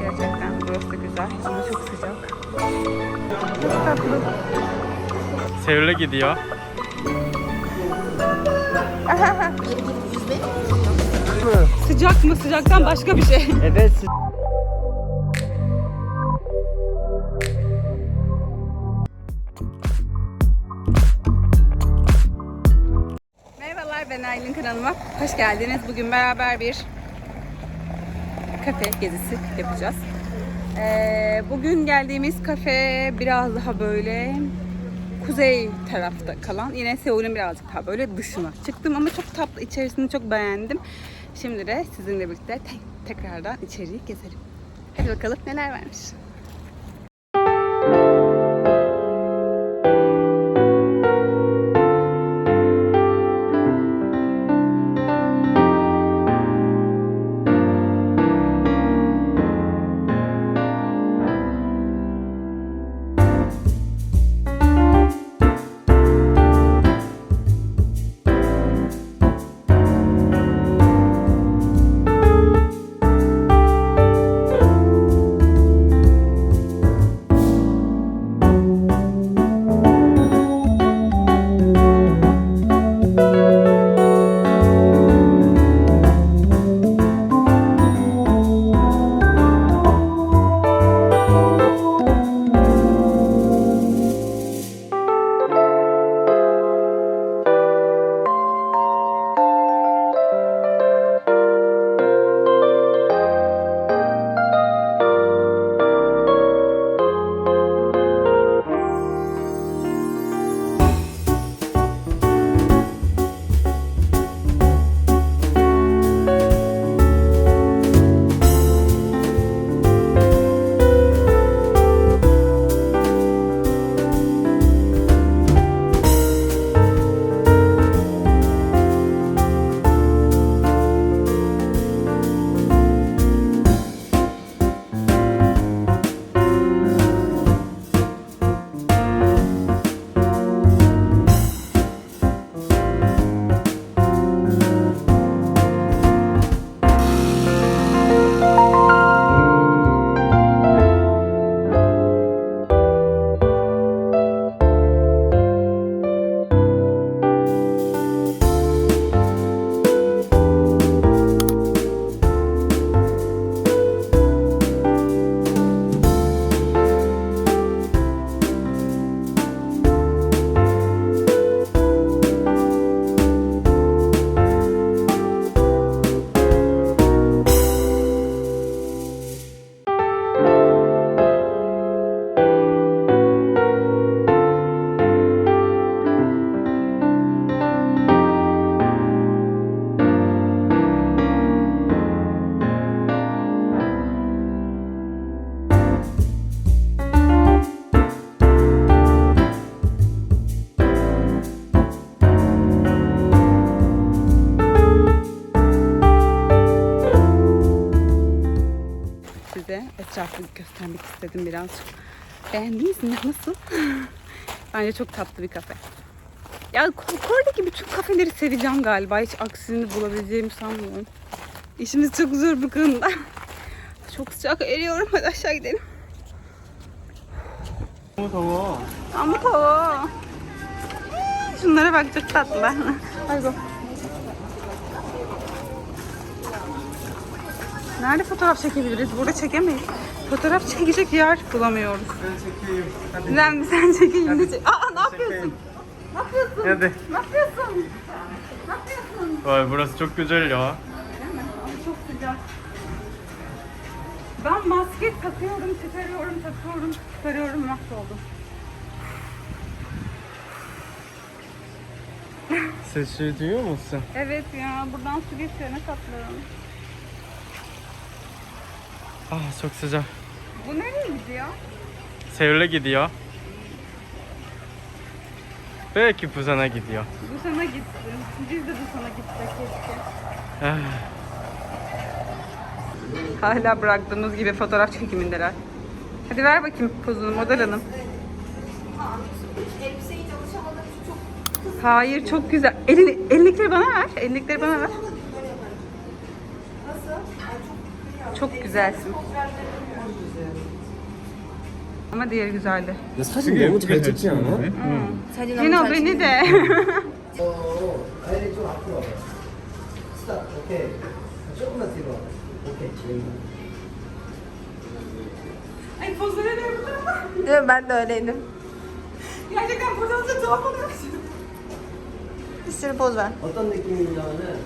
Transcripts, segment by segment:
Gerçekten burası da güzel ama çok sıcak. Çok tatlı. Seul'e gidiyor. Sıcak mı? Sıcaktan başka bir şey. Evet. Ben Aylin kanalıma. Hoş geldiniz. Bugün beraber bir kafe gezisi yapacağız. Ee, bugün geldiğimiz kafe biraz daha böyle kuzey tarafta kalan. Yine Seul'ün birazcık daha böyle dışına çıktım ama çok tatlı. İçerisini çok beğendim. Şimdi de sizinle birlikte te- tekrardan içeriği gezelim. Hadi bakalım neler varmış. etrafı göstermek istedim biraz. Beğendiniz mi? Nasıl? Bence çok tatlı bir kafe. Ya Kore'deki bütün kafeleri seveceğim galiba. Hiç aksini bulabileceğimi sanmıyorum. İşimiz çok zor bu konuda. Çok sıcak eriyorum. Hadi aşağı gidelim. Ama tava. Ama tava. Şunlara bak çok tatlılar. Hadi. Nerede fotoğraf çekebiliriz? Burada çekemeyiz. Fotoğraf çekecek yer bulamıyoruz. Sen, sen çekeyim de çek. Aa ne yapıyorsun? Ne yapıyorsun? Hadi. Ne yapıyorsun? Ne yapıyorsun? Vay burası çok güzel ya. Ama çok sıcak. Ben maske takıyorum, çıkarıyorum, takıyorum, çıkarıyorum, mahvoldum. Sesi duyuyor musun? Evet ya, buradan su geçiyor, ne tatlı. Ah çok sıcak. Bu nereye gidiyor? Seul'e gidiyor. Belki Busan'a gidiyor. Busan'a gitsin. Biz de Busan'a gitsek keşke. Ah, Hala bıraktığımız gibi fotoğraf çekimindeler. Hadi ver bakayım pozunu model hanım. Elbiseyi çalışamadığım için çok Hayır çok güzel. Elini, ellikleri bana ver. Ellikleri bana ver. Çok güzelsin. Ama diğeri güzeldi. 야, 사진 너무 잘 찍지 않아? 사진 너무 Yine 잘 beni de. 어, 아이를 좀 앞으로 와봐. 스탑, 오케이. 조금만 뒤로 와봐. 오케이, 지금. Ay pozları ne bu tarafa? Değil mi? Ben de öyleydim. Gerçekten fotoğrafta tuhaf oluyorsun. Bir sürü poz ver. 어떤 느낌이냐면은,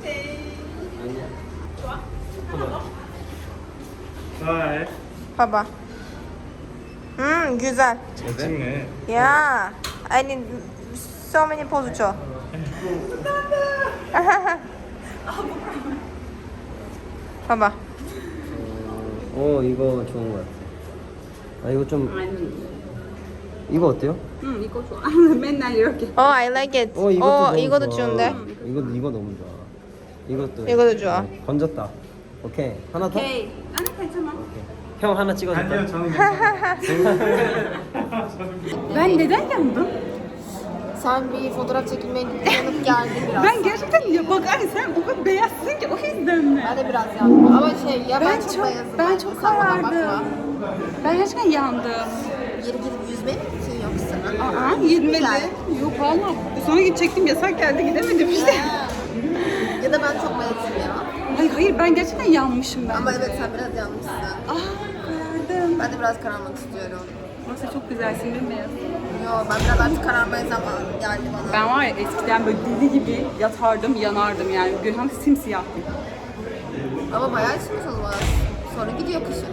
güzel anne. 아니야. 좋아해. Baba. Hmm, güzel. 잘 찍네. I need so many poz 줘. 봐봐. 어, 이거 좋은 것 같아. 아, 이거 좀, 이거 어때요? 응 이거 좋아. 맨날 이렇게. Oh, I like it. 어, 이것도 어, 너무 이것도 좋아. 좋은데. 이거, 이거 너무 좋아. 이것도. 이것도 좋아. 네, 건졌다. 오케이. 하나 더? Hey. Anne 괜찮아. 형 하나 찍어줄까? 아니요, 저는 괜찮아요. Ben neden yandım? Sen bir fotoğraf çekilmeye yanıp geldin biraz. Ben gerçekten ya bak anne sen o kadar beyazsın ki o yüzden mi? Ben de biraz yandım. Ama şey ya ben, Ben çok, çok- beyazım. ben bence. çok Sen bana karardım. bakma. Ben gerçekten yandım. Geri gidip yüzme mi için yoksa? Aa gitmedi. Güzel. Yok valla. Sonra gidecektim yasak geldi gidemedim işte. Da ben çok beyazım ya. Hayır hayır ben gerçekten yanmışım ben. Ama evet sen biraz yanmışsın. Aa karardım. Ben de biraz kararmak istiyorum. Nasıl çok güzelsin değil mi? Yo ben biraz artık kararmaya zaman geldi bana. Ben var ya eskiden böyle deli gibi yatardım yanardım yani. Gülhan simsiyahtım. Ama bayağı içmiş olmaz. Sonra gidiyor kışın.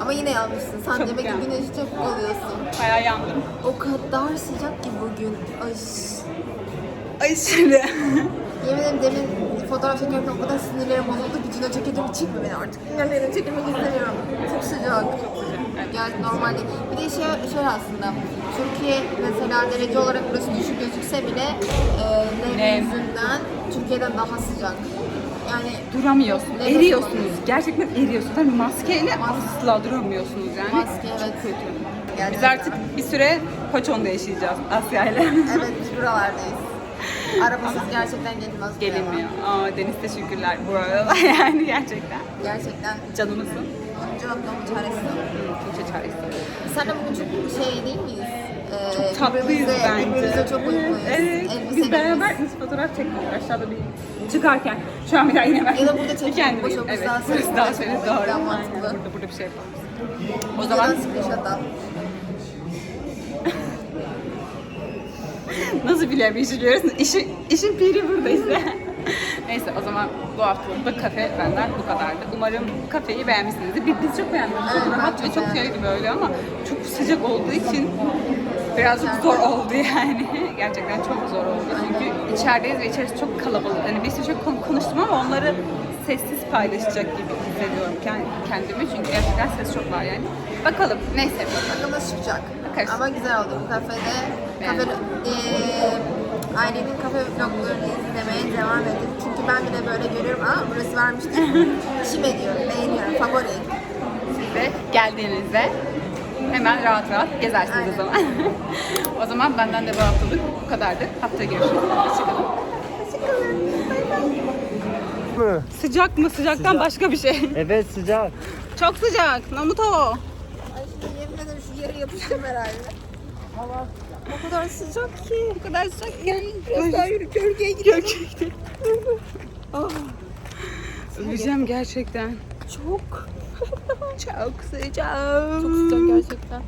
Ama yine yanmışsın. Sen Çok demek ki yandım. güneşi çok alıyorsun. Bayağı yandım. O kadar sıcak ki bugün. Ay. Aşırı. Yemin ederim demin fotoğraf çekerken o kadar sinirlerim bozuldu ki Cino çekeceğim çekme beni artık. Sinirlerimi çekmek istemiyorum. Çok sıcak. Yani normal değil. Bir de şey, şöyle aslında. Türkiye mesela derece olarak burası düşük gözükse bile e, nem Nem. yüzünden Türkiye'den daha sıcak. Yani Duramıyorsun. Nefes Eriyorsunuz. Gerçekten eriyorsunuz. Hani maskeyle asla duramıyorsunuz yani. maske evet. Kötü. Biz artık bir süre Paçon'da yaşayacağız Asya ile. Evet biz buralardayız. Arabasız gerçekten gelinmez buraya. Gelinmiyor. Aa Deniz teşekkürler bu arada yani gerçekten. Gerçekten Canımısın. canımın çaresi. Kimse çaresi. De bugün çok şey değil miyiz? Ee, Çok tatlıyız birbirimize- bence. Birbirimize çok uyumluyuz. Evet. Biz beraber biz fotoğraf çektik aşağıda bir çıkarken. Şu an bir daha yine ben. Ya da burada çekelim. Boş Evet. daha sonra. daha şöyle doğru. Daha Aynen. mantıklı. Burada, burada bir şey yapalım. O zaman screenshot al. Nasıl bilebiliyorsun? İşin, işin piri burada işte. Neyse o zaman bu haftalık da kafe benden bu kadardı. Umarım kafeyi beğenmişsinizdir. Biz, biz çok beğendik. Çok rahat çok ve çok şeydi böyle ama çok sıcak olduğu için birazcık zor oldu yani. Gerçekten çok zor oldu. Çünkü içerideyiz ve içerisi çok kalabalık. Hani bir sürü şey kon- konuştum ama onları sessiz paylaşacak gibi hissediyorum kend- kendimi. Çünkü gerçekten ses çok var yani. Bakalım neyse. Bakalım çıkacak. Bakarız. Ama güzel oldu bu kafede. Kafe, eee ailenin kafe vloglarını izlemeye devam edin. Çünkü ben bile böyle görüyorum. Aa burası varmış. İşim ediyorum, beğeniyorum, favori. Siz de geldiğinizde hemen rahat rahat gezersiniz Aynen. o zaman. o zaman benden de bu haftalık bu kadardı. Haftaya görüşürüz. Hoşçakalın. mı? Sıcak mı? Sıcaktan başka bir şey. Evet sıcak. Çok sıcak. Namuto. Ay şimdi yemin ederim şu yere yapıştım herhalde. O kadar sıcak ki. Bu kadar sıcak. Yani Biraz daha yürü gölgeye gidelim. oh. Öleceğim gerçekten. Çok. Çok sıcak. Çok sıcak gerçekten.